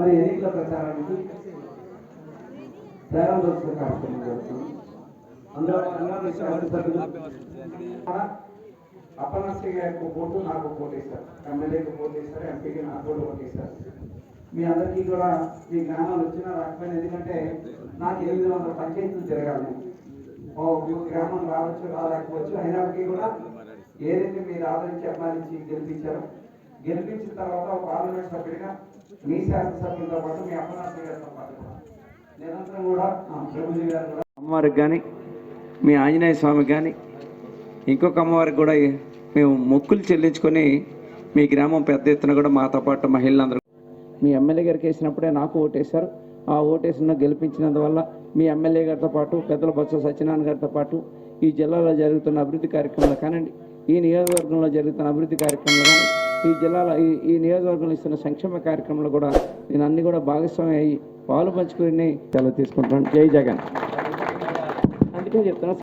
మరి ఎన్నికల ప్రచారానికి ప్రారంభోత్సవ కార్యక్రమం జరుగుతుంది. అందులో భాగంగా మీ శాసనసభ్యులు గారికి ఒక ఓటు నాకు ఒక ఓటు వేశారు ఎమ్మెల్యేకి ఓటు వేశారు ఎంపీకి నాకు కూడా ఓటు వేశారు మీ అందరికీ కూడా మీ జ్ఞానాలు వచ్చినా రాకపోయినా ఎందుకంటే నాకు ఎనిమిది వందల పంచాయతీలు తిరగాలి ఓ గ్రామం రావచ్చు రాలేకపోవచ్చు అయినప్పటికీ కూడా ఏదైతే మీరు ఆదరించి అభిమానించి గెలిపించారో గెలిపించిన తర్వాత పార్లమెంట్ సభ్యుడిగా మీ శాసనసభ్యులతో పాటు మీ అప్పనాశ్రీ గారితో పాటు కూడా. నిరంతరం కూడా ప్రభుజీ గారు కూడా. అమ్మవారికి కానీ మీ ఆంజనేయ స్వామికి కానీ ఇంకొక అమ్మవారికి కూడా మేము మొక్కులు చెల్లించుకొని మీ గ్రామం పెద్ద ఎత్తున కూడా మాతో పాటు మహిళలందరూ మీ ఎమ్మెల్యే గారికి వేసినప్పుడే నాకు ఓటేశారు. ఆ ఓటేసిన గెలిపించినందువల్ల మీ ఎమ్మెల్యే గారితో పాటు పెద్దల బొత్స సత్యనారాయణ గారితో పాటు ఈ జిల్లాలో జరుగుతున్న అభివృద్ధి కార్యక్రమాలు కానివ్వండి ఈ నియోజకవర్గంలో జరుగుతున్న అభివృద్ధి కార్యక్రమాలు కానీ ఈ జిల్లాలో ఈ ఈ నియోజకవర్గంలో ఇస్తున్న సంక్షేమ కార్యక్రమంలో కూడా నేను అన్ని కూడా భాగస్వామి అయ్యి పాలు పంచుకుని సెలవు తీసుకుంటాను జై జగన్. అందుకే చెప్తున్నా